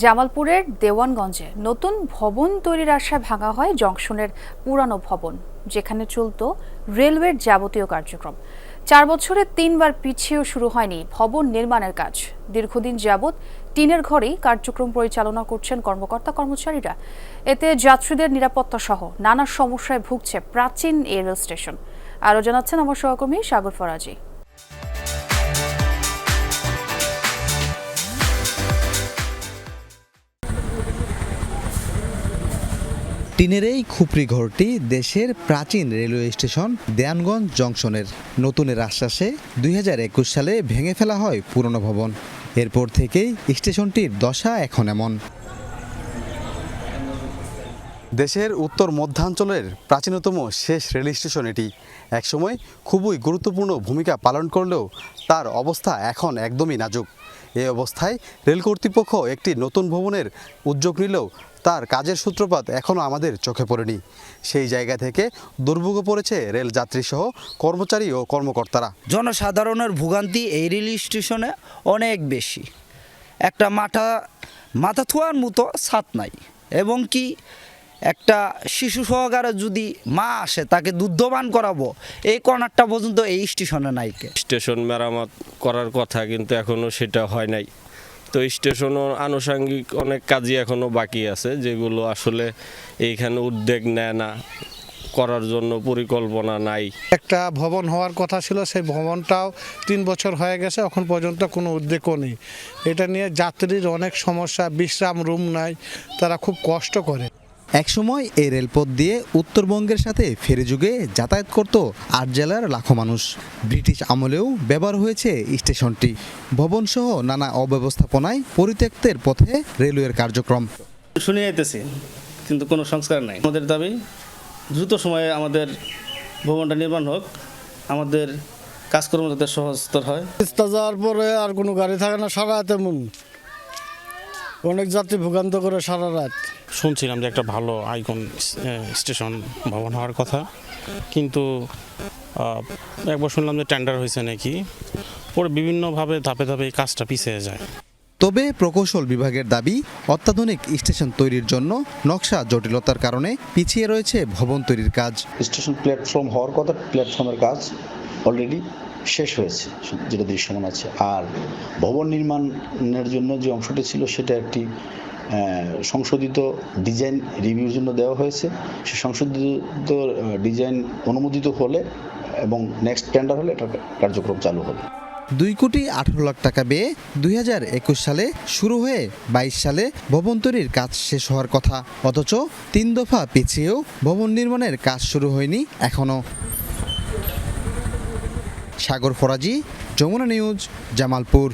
জামালপুরের দেওয়ানগঞ্জে নতুন ভবন তৈরির আশায় ভাঙা হয় জংশনের পুরানো ভবন, যেখানে চলত রেলওয়ের যাবতীয় কার্যক্রম। চার বছরে তিনবার পিছিয়েও শুরু হয়নি ভবন নির্মাণের কাজ। দীর্ঘদিন যাবৎ টিনের ঘরেই কার্যক্রম পরিচালনা করছেন কর্মকর্তা কর্মচারীরা। এতে যাত্রীদের নিরাপত্তা সহ নানা সমস্যায় ভুগছে প্রাচীন এই রেল স্টেশন। আরও জানাচ্ছেন আমার সহকর্মী সাগর ফরাজি। টিনের এই খুপড়ি ঘরটি দেশের প্রাচীন রেলওয়ে স্টেশন দেয়ানগঞ্জ জংশনের। নতুনের আশ্বাসে দুই হাজার একুশ সালে ভেঙে ফেলা হয় পুরনো ভবন। এরপর থেকেই স্টেশনটির দশা এখন এমন। দেশের উত্তর মধ্যাঞ্চলের প্রাচীনতম শেষ রেল স্টেশন এটি। একসময় খুবই গুরুত্বপূর্ণ ভূমিকা পালন করলেও তার অবস্থা এখন একদমই নাজুক। এই অবস্থায় রেল কর্তৃপক্ষ একটি নতুন ভবনের উদ্যোগ নিলেও তার কাজের সূত্রপাত এখনও আমাদের চোখে পড়েনি। সেই জায়গা থেকে দুর্ভোগে পড়েছে রেল যাত্রীসহ কর্মচারী ও কর্মকর্তারা। জনসাধারণের ভোগান্তি এই রেল স্টেশনে অনেক বেশি। একটা মাথা মাথা থোয়ার মতো ছাদ নাই। এবং কি একটা শিশু সহকারে যদি মা আসে তাকে দুগ্ধবান করাবো এই কর্নারটা পর্যন্ত এই স্টেশনে নাইকে স্টেশন মেরামত করার কথা কিন্তু এখনও সেটা হয় নাই। তো স্টেশনও আনুষঙ্গিক অনেক কাজই এখনও বাকি আছে যেগুলো আসলে এইখানে উদ্যোগ নেয় না করার জন্য পরিকল্পনা নাই। একটা ভবন হওয়ার কথা ছিল সেই ভবনটাও তিন বছর হয়ে গেছে এখন পর্যন্ত কোনো উদ্যোগও নেই। এটা নিয়ে যাত্রীর অনেক সমস্যা বিশ্রাম রুম নাই তারা খুব কষ্ট করে। একসময় এই রেলপথ দিয়ে উত্তরবঙ্গের সাথে ফেরি যুগে যাতায়াত করত আট জেলার লাখো মানুষ। ব্রিটিশ আমলেও ব্যবহার হয়েছে স্টেশনটি। ভবনসহ নানা অব্যবস্থাপনায় পরিত্যক্তের পথে রেলওয়ের কার্যক্রম। শুনে যাইতেছি কিন্তু কোনো সংস্কার নাই। আমাদের দাবি দ্রুত সময়ে আমাদের ভবনটা নির্মাণ হোক। আমাদের কাজকর্ম যাতে সহজতর হয়। তিস্তা যাওয়ার পরে আর কোনো গাড়ি থাকে না সারা রাত এমন অনেক যাত্রী ভোগান্ত করে সারা রাত। শুনছিলাম যে একটা ভালো আইকন স্টেশন ভবন হওয়ার কথা। কিন্তু একবার শুনলাম যে টেন্ডার হয়েছে নাকি। পরে বিভিন্নভাবে ধাপে ধাপে এই কাজটা পিছিয়ে যায়। তবে প্রকৌশল বিভাগের দাবি অত্যাধুনিক স্টেশন তৈরির জন্য নকশা জটিলতার কারণে পিছিয়ে রয়েছে ভবন তৈরির কাজ। স্টেশন প্ল্যাটফর্ম হওয়ার কথা প্ল্যাটফর্মের কাজ অলরেডি শেষ হয়েছে, যেটা দৃশ্যমান আছে। আর ভবন নির্মাণের জন্য যে অংশটি ছিল, সেটা একটি সংশোধিত ডিজাইন রিভিউর জন্য দেওয়া হয়েছে। সে সংশোধিত ডিজাইন অনুমোদিত হলে এবং নেক্সট টেন্ডার হলে এটা কার্যক্রম চালু হবে। দুই কোটি আঠারো লাখ টাকা ব্যয়ে দুই হাজার একুশ সালে শুরু হয়ে বাইশ সালে ভবন তৈরির কাজ শেষ হওয়ার কথা। অথচ তিন দফা পিছিয়েও ভবন নির্মাণের কাজ শুরু হয়নি এখনও সাগর ফরাজি যমুনা নিউজ জামালপুর।